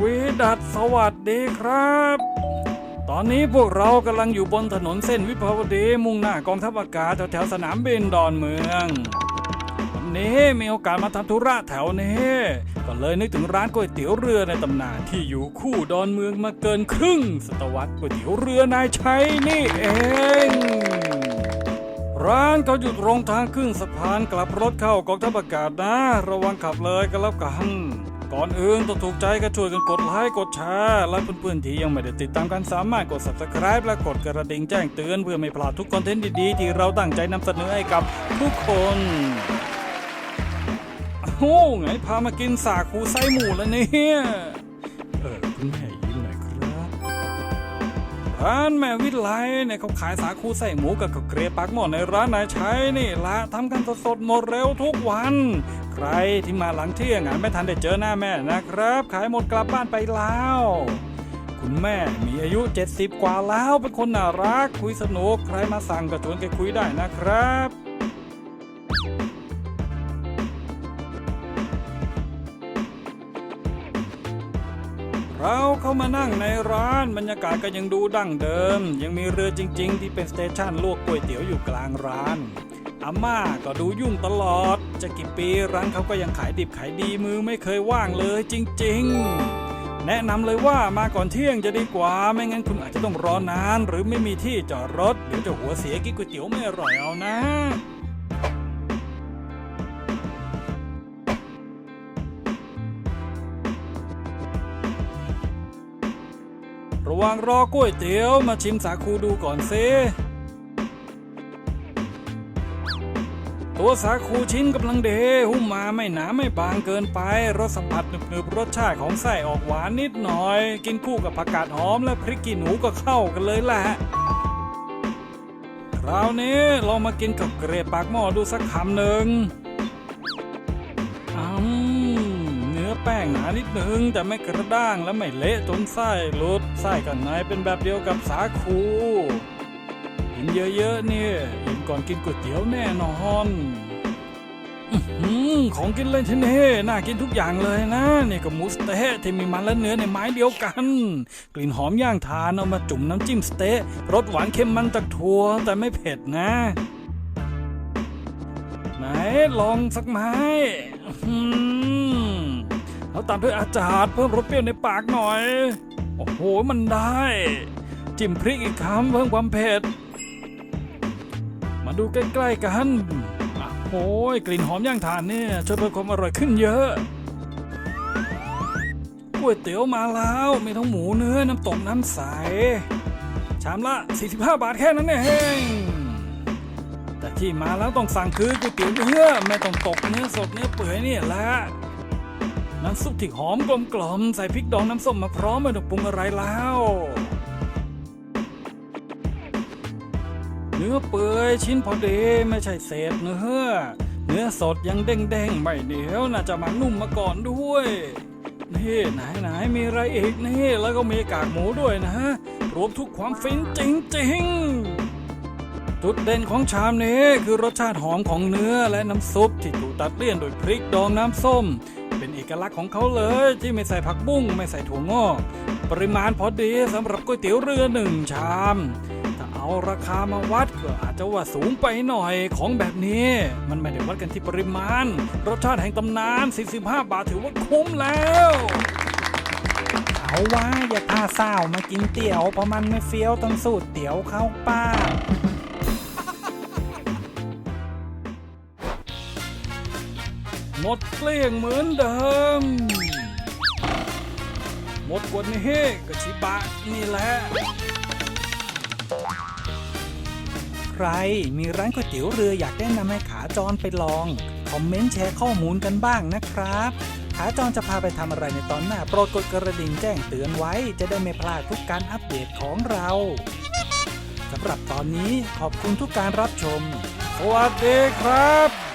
วีดัดสวัสดีครับ ตอนนี้พวกเรากำลังอยู่บนถนนเส้นวิภาวดีมุ่งหน้ากองทัพอากาศแถวๆสนามบินดอนเมืองวันนี้มีโอกาสมาทำธุระแถวนี้ก็เลยนึกถึงร้านก๋วยเตี๋ยวเรือในตำนานที่อยู่คู่ดอนเมืองมาเกินครึ่ง ศตวรรษก๋วยเตี๋ยวเรือนายชัยนี่เองร้านเขาอยู่ตรงทางขึ้นสะพานกลับรถเข้ากองทัพอากาศนะ ระวังขับเลยกันแล้วกัน ก่อนอื่นต้องถูกใจก็ช่วยกันกดไลค์กดแชร์และเพื่อนๆที่ยังไม่ได้ติดตามกันสามารถกด subscribe และกดกระดิ่งแจ้งเตือนเพื่อไม่พลาดทุกคอนเทนต์ดีๆ ที่เราตั้งใจนำเสนอให้กับทุกคนโอ้ไงพามากินสาคูไส้หมูแล้วเนี่ยเออคุณแม่ยิ้มหน่อยครับร้านแม่วิไลเนี่ยเขาขายสาคูใส่หมูกับข้าวเกรียบปากหม้อในร้านนายใชัยนี่ละทำกันสดๆหมดเร็วทุกวัน ใครที่มาหลังเที่ยงอะไม่ทันได้เจอหน้าแม่นะครับ ขายหมดกลับบ้านไปแล้ว คุณแม่มีอายุ 70 กว่าแล้วเป็นคนน่ารักคุยสนุกใครมาสั่งก็ชวนแกคุยได้นะครับเราเข้ามานั่งในร้านบรรยากาศก็ยังดูดั้งเดิม ยังมีเรือจริง ๆ ที่เป็นสเตชันลวกก๋วยเตี๋ยวอยู่กลางร้าน อาม่าก็ดูยุ่งตลอด จะกี่ปีร้านเขาก็ยังขายดิบขายดีมือไม่เคยว่างเลยจริง ๆ แนะนำเลยว่ามาก่อนเที่ยงจะดีกว่า ไม่งั้นคุณอาจจะต้องรอนาน หรือไม่มีที่จอดรถเดี๋ยวจะหัวเสียกินก๋วยเตี๋ยวไม่อร่อยเอานะระว่างรอก๋วยเตี๋ยวมาชิมสาคูดูก่อนซิ ตัวสาคูชิ้นกำลังเดหุ้มมาไม่หนาไม่บางเกินไป รสสัมผัสหนึบๆรสชาติของไส้ออกหวานนิดหน่อย กินคู่กับผักกาดหอมและพริกขี้หนูก็เข้ากันเลยแหละคราวนี้ลองมากินกับเกรดปากหม้อดูสักคำหนึ่งอืมเนื้อแป้งหนานิดหนึ่งแต่ไม่กระด้างและไม่เละจนไส้หลุดไส้ข้างในเป็นแบบเดียวกับสาคู นเยอะๆเนี่ยอิ่มก่อนกินก๋วยเตี๋ยวแน่นอนอของกินเล่นที่นี่น่ากินทุกอย่างเลยนะนี่ก็หมูสเต๊ะที่มีมันและเนื้อในไม้เดียวกัน กลิ่นหอมย่างทานเอามาจุ่มน้ำจิ้มสเต๊ะรสหวานเค็มมันจากถั่วแต่ไม่เผ็ดนะ ไหนลองสักไม้อืมแล้วตามด้วยอาจารย์เพิ่มรสเปรี้ยวในปากหน่อย โอ้โหมันได้ จิ้มพริกอีกคำเพิ่มความเผ็ด มาดูใกล้ๆกันโอ้ยกลิ่นหอมย่างถ่านเนี่ยช่วยเพิ่มความอร่อยขึ้นเยอะก๋วยเตี๋ยวมาแล้วมีทั้งหมูเนื้อน้ำตกน้ำใส ชามละ 45 บาทแค่นั้นเองแต่ที่มาแล้วต้องสั่งคือก๋วยเตี๋ยวเนื้อไม่ต้องตกเนื้อสดเนื้อเปื่อยนี่แหละน้ำซุปที่หอมกลมกล่อมใส่พริกดองน้ำส้มมาพร้อมไม่ต้องปรุงอะไรแล้ว เนื้อเปื่อยชิ้นพอดีไม่ใช่เศษเนื้อ เนื้อสดยังเด้งๆไม่เหนียวน่าจะมานุ่มมาก่อนด้วย นี่ไหนไหนๆมีอะไรอีกนี่แล้วก็มีกากหมูด้วยนะรวมทุกความฟินจริงๆจุดเด่นของชามนี้คือรสชาติหอมของเนื้อและน้ำซุปที่ถูกตัดเลี่ยนโดยพริกดองน้ำส้ม เป็นเอกลักษณ์ของเขาเลยที่ไม่ใส่ผักบุ้งไม่ใส่ถั่วงอก ปริมาณพอดีสำหรับก๋วยเตี๋ยวเรือหนึ่งชาม เอาราคามาวัดก็อาจจะว่าสูงไปหน่อยของแบบนี้ มันไม่ได้วัดกันที่ปริมาณ รสชาติแห่งตำนาน 45 บาทถือว่าคุ้มแล้วเอาว่าอย่าพาสาวมากินเตี๋ยวเพราะมันไม่เฟี้ยวต้องสูตรเตี๋ยวเข้าป้าหมดเกลี้ยงเหมือนเดิม หมดกว่านี้ก็ชิบะนี่แหละ ใคร มีร้านก๋วยเตี๋ยวเรืออยากแนะนำให้ขาจรไปลอง คอมเมนต์แชร์ข้อมูลกันบ้างนะครับ ขาจรจะพาไปทำอะไรในตอนหน้า โปรดกดกระดิ่งแจ้งเตือนไว้ จะได้ไม่พลาดทุกการอัปเดตของเราสำหรับตอนนี้ขอบคุณทุกการรับชม สวัสดีครับ